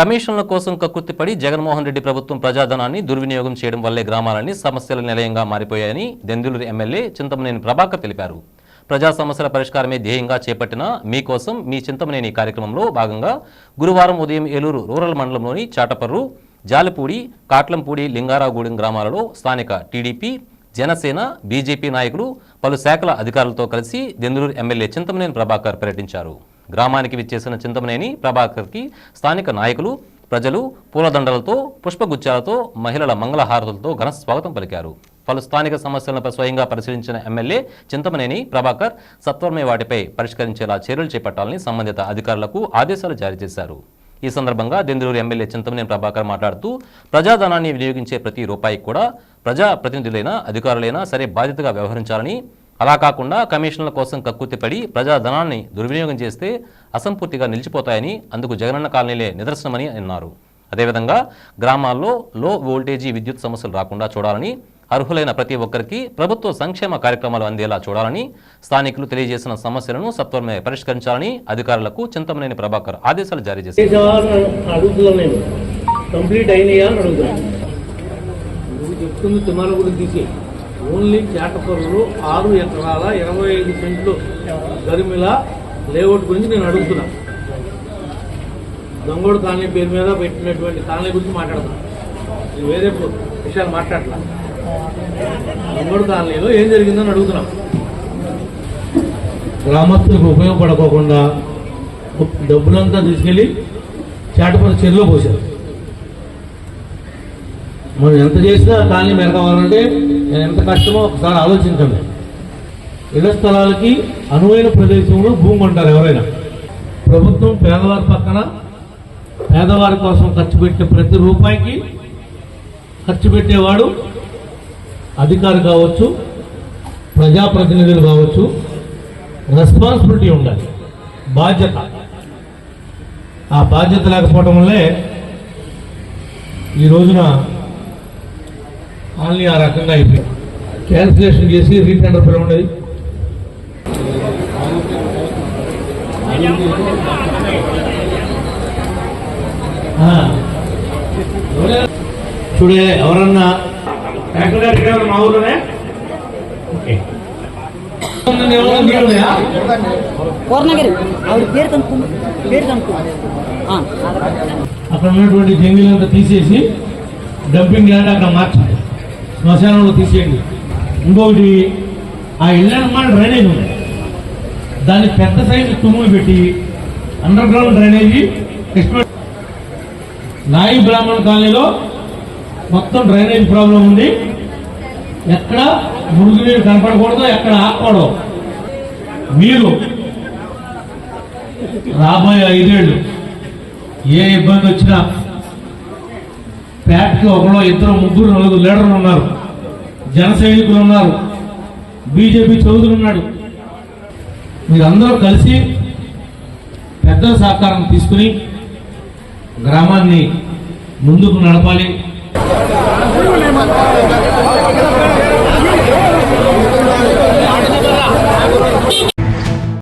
కమిషన్ల కోసం కక్కుర్తిపడి జగన్మోహన్ రెడ్డి ప్రభుత్వం ప్రజాధనాన్ని దుర్వినియోగం చేయడం వల్లే గ్రామాలన్నీ సమస్యల నిలయంగా మారిపోయాయని దెందులూరు ఎమ్మెల్యే చింతమనేని ప్రభాకర్ తెలిపారు. ప్రజా సమస్యల పరిష్కారమే ధ్యేయంగా చేపట్టిన మీకోసం మీ చింతమనేని కార్యక్రమంలో భాగంగా గురువారం ఉదయం ఏలూరు రూరల్ మండలంలోని చాటపర్రు జాలిపూడి కాట్లంపూడి లింగారావుగూడెం గ్రామాలలో స్థానిక టీడీపీ జనసేన బీజేపీ నాయకులు పలు శాఖల అధికారులతో కలిసి దెందులూరు ఎమ్మెల్యే చింతమనేని ప్రభాకర్ పర్యటించారు. గ్రామానికి విచ్చేసిన చింతమనేని ప్రభాకర్కి స్థానిక నాయకులు ప్రజలు పూలదండలతో పుష్పగుచ్చాలతో మహిళల మంగళహారతులతో ఘన స్వాగతం పలికారు. పలు స్థానిక సమస్యలపై స్వయంగా పరిశీలించిన ఎమ్మెల్యే చింతమనేని ప్రభాకర్ సత్వరమే వాటిపై పరిష్కరించేలా చర్యలు చేపట్టాలని సంబంధిత అధికారులకు ఆదేశాలు జారీ చేశారు. ఈ సందర్భంగా దెందులూరు ఎమ్మెల్యే చింతమనేని ప్రభాకర్ మాట్లాడుతూ ప్రజాధనాన్ని వినియోగించే ప్రతి రూపాయికి కూడా ప్రజా ప్రతినిధులైనా అధికారులైనా సరే బాధ్యతగా వ్యవహరించాలని అలా కాకుండా కమిషన్ల కోసం కక్కుర్తిపడి ప్రజాధనాన్ని దుర్వినియోగం చేస్తే అసంపూర్తిగా నిలిచిపోతాయని అందుకు జగనన్న కాలనీలే నిదర్శనమని అన్నారు. అదేవిధంగా గ్రామాల్లో లో వోల్టేజీ విద్యుత్ సమస్యలు రాకుండా చూడాలని అర్హులైన ప్రతి ఒక్కరికి ప్రభుత్వ సంక్షేమ కార్యక్రమాలు అందేలా చూడాలని స్థానికులు తెలియజేసిన సమస్యలను సత్వరమే పరిష్కరించాలని అధికారులకు చింతమనేని ప్రభాకర్ ఆదేశాలు జారీ చేశారు. ఓన్లీ చేటపల్లిలో ఆరు ఎకరాల ఇరవై ఐదు సెంట్లు గరిమిల లేఅవుట్ గురించి నేను అడుగుతున్నా. దొంగోడు కాలనీ పేరు మీద పెట్టినటువంటి కాలనీ గురించి మాట్లాడతాను ఇది వేరే విషయాలు మాట్లాడలా. దొంగోడు కాలనీలో ఏం జరిగిందని అడుగుతున్నాం. గ్రామస్తులకు ఉపయోగపడకోకుండా డబ్బులంతా తీసుకెళ్ళి చేటపల్లి చెరువులో పోశారు. మనం ఎంత చేసినా కాలనీ మెరగవాలంటే ఎంత కష్టమో ఒకసారి ఆలోచించండి. ఇళ్ళ స్థలాలకి అనువైన ప్రదేశంలో భూమి అంటారు ఎవరైనా. ప్రభుత్వం పేదవారి పక్కన పేదవారి కోసం ఖర్చు పెట్టే ప్రతి రూపాయికి ఖర్చు పెట్టేవాడు అధికారి కావచ్చు ప్రజాప్రతినిధులు కావచ్చు రెస్పాన్సిబిలిటీ ఉండాలి. బాధ్యత. ఆ బాధ్యత లేకపోవడం వల్లే ఈ రోజున కాలనీ ఆ రకంగా అయిపోయింది క్యాన్సిలేషన్ చేసి రీటెండర్ పిలవండి ఆ. ఎవరైనా- చూడే ఎవరన్నా ఎక్కడ ఎక్కడ మా ఊర్లోనే ఓకే ఎవరన్నా నీళ్ళున్నాయా? పూర్ణగిరి ఆవిడ పేరు కనుక్కో పేరు కనుక్కో ఆ, అక్కడ ఉన్నటువంటి జంగిలంతా తీసేసి డంపింగ్ యార్డ్ అక్కడ మార్చండి శ్మశానంలో తీసేయండి. ఇంకొకటి ఆ ఇళ్ళ డ్రైనేజ్ ఉంది. దాన్ని పెద్ద సైజు తుమ్ములు పెట్టి అండర్ గ్రౌండ్ డ్రైనేజీ నాయి బ్రాహ్మణ కాలనీలో మొత్తం డ్రైనేజ్ ప్రాబ్లం ఉంది. ఎక్కడ మురుగునీరు కనపడకూడదు ఎక్కడ ఆకూడదు మీరు రాబోయే ఐదేళ్ళు ఏ ఇబ్బంది వచ్చినా ప్యాట్కి ఒకలో ఇద్దరు ముగ్గురు నలుగురు లీడర్లు ఉన్నారు. జన సైనికులు ఉన్నారు. బీజేపీ చౌదరి ఉన్నాడు మీరందరూ కలిసి పెద్దల సహకారం తీసుకుని గ్రామాన్ని ముందుకు నడపాలి.